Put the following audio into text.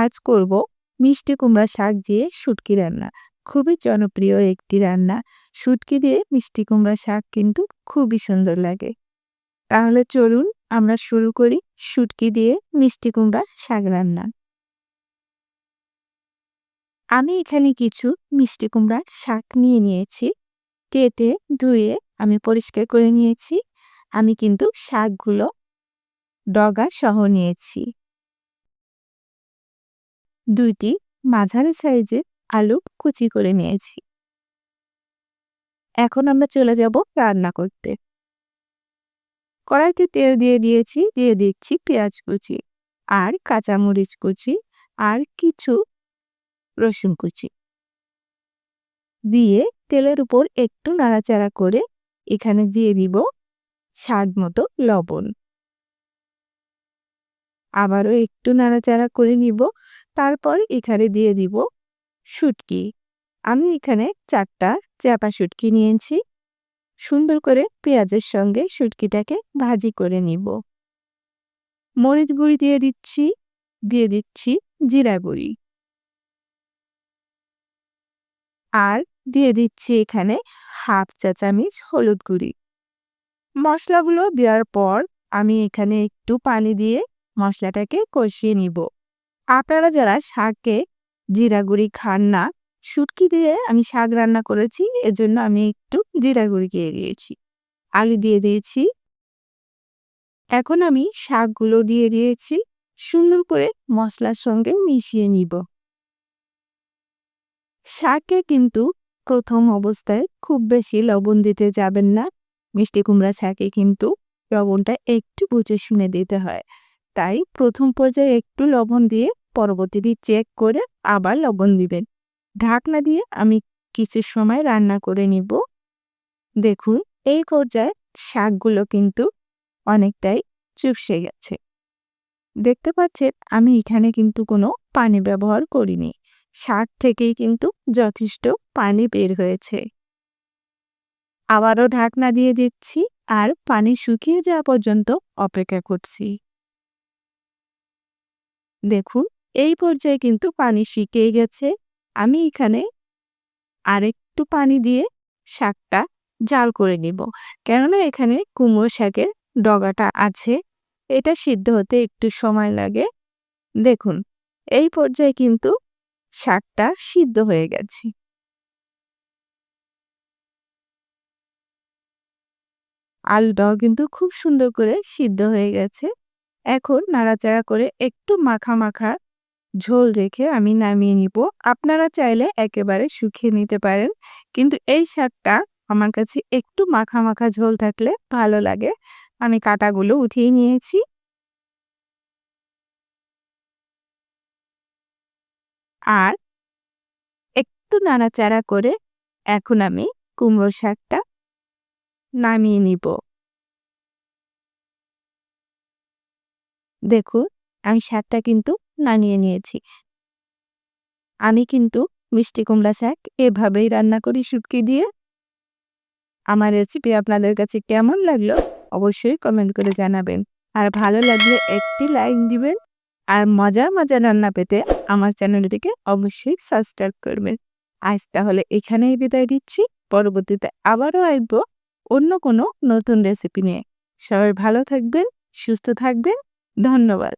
আজ করব মিষ্টি কুমড়া শাক দিয়ে শুটকি রান্না। খুবই জনপ্রিয় একটি রান্না। শুটকি দিয়ে মিষ্টি কুমড়া শাক কিন্তু খুবই সুন্দর লাগে। তাহলে চলুন আমরা শুরু করি শুটকি দিয়ে মিষ্টি কুমড়া শাক রান্না। আমি এখানে কিছু মিষ্টি কুমড়া শাক নিয়ে নিয়েছি। কেটে, ধুয়ে আমি পরিষ্কার করে নিয়েছি। আমি কিন্তু শাকগুলো ডগা সহ নিয়েছি। দুইটি মাঝারি সাইজের আলু কুচি করে নিয়েছি। এখন আমরা চলে যাব রান্না করতে। কড়াইতে তেল দিয়ে দিয়েছি, দিয়ে দিচ্ছি পেঁয়াজ কুচি আর কাঁচামরিচ কুচি আর কিছু রসুন কুচি। দিয়ে তেলের উপর একটু নাড়াচাড়া করে এখানে দিয়ে দিব স্বাদ মতো লবণ। আবারও একটু নাড়াচাড়া করে নিব। তারপর এখানে দিয়ে দিব শুটকি। আমি এখানে চারটা চাপা শুটকি নিয়েছি। সুন্দর করে পেঁয়াজের সঙ্গে শুটকিটাকে ভাজি করে নিব। মরিচ গুঁড়ি দিয়ে দিচ্ছি দিয়ে দিচ্ছি জিরা গুঁড়ি। আর দিয়ে দিচ্ছি এখানে হাফ চা চামিচ হলুদ গুঁড়ি। মশলাগুলো দেওয়ার পর আমি এখানে একটু পানি দিয়ে মশলাটাকে কষিয়ে নিব। আপনারা যারা শাকে জিরা, গুঁড়ি খান না, শুটকি দিয়ে আমি শাক রান্না করেছি, এজন্য আমি একটু জিরা, গুঁড়ি দিয়ে দিয়েছি। আলু দিয়ে দিয়েছি। এখন আমি শাকগুলো দিয়ে দিয়েছি। সুন্দর করে মশলার সঙ্গে মিশিয়ে নিব। শাকে কিন্তু প্রথম অবস্থায় খুব বেশি লবণ দিতে যাবেন না। মিষ্টি কুমড়া শাকে কিন্তু লবণটা একটু বুঝে শুনে দিতে হয়। তাই প্রথম পর্যায়ে একটু লবণ দিয়ে পরবর্তীতে চেক করে আবার লবণ দিবেন। ঢাকনা দিয়ে আমি কিছু সময় রান্না করে নিব। দেখুন, এই পর্যায়ে শাকগুলো কিন্তু অনেকটাই চুপসে গেছে। দেখতে পাচ্ছেন, আমি এখানে কিন্তু কোনো পানি ব্যবহার করিনি। শাক থেকেই কিন্তু যথেষ্ট পানি বের হয়েছে। আবারও ঢাকনা দিয়ে দিচ্ছি আর পানি শুকিয়ে যাওয়া পর্যন্ত অপেক্ষা করছি। দেখুন, এই পর্যায়ে কিন্তু পানি শুকিয়ে গেছে। আমি এখানে আরেকটু পানি দিয়ে শাকটা জাল করে নিব। কেননা এখানে কুমড়ো শাকের ডগাটা আছে। এটা সিদ্ধ হতে একটু সময় লাগে। দেখুন, এই পর্যায়ে কিন্তু শাকটা সিদ্ধ হয়ে গেছে। আলুটাও কিন্তু খুব সুন্দর করে সিদ্ধ হয়ে গেছে। এখন নাড়াচাড়া করে একটু মাখা মাখা ঝোল রেখে আমি নামিয়ে নিব। আপনারা চাইলে একেবারে শুকিয়ে নিতে পারেন, কিন্তু এই শাকটা আমার কাছে একটু মাখা মাখা ঝোল থাকলে ভালো লাগে। আমি কাটাগুলো উঠিয়ে নিয়েছি। আর একটু নাড়াচাড়া করে এখন আমি কুমড়ো শাকটা নামিয়ে নিব। দেখুন, আমি শাকটা কিন্তু নামিয়ে নিয়েছি। আমি কিন্তু মিষ্টি কুমড়া শাক এভাবেই রান্না করি শুটকি দিয়ে। আমার রেসিপি আপনাদের কাছে কেমন লাগল অবশ্যই কমেন্ট করে জানাবেন। আর ভালো লাগলে একটি লাইক দিবেন। আর মজা মজা রান্না পেতে আমার চ্যানেলটিকে অবশ্যই সাবস্ক্রাইব করবেন। আজ তাহলে এখানেই বিদায় দিচ্ছি। পরবর্তীতে আবারও আসব অন্য কোনো নতুন রেসিপি নিয়ে। সবাই ভালো থাকবেন, সুস্থ থাকবেন। ধন্যবাদ।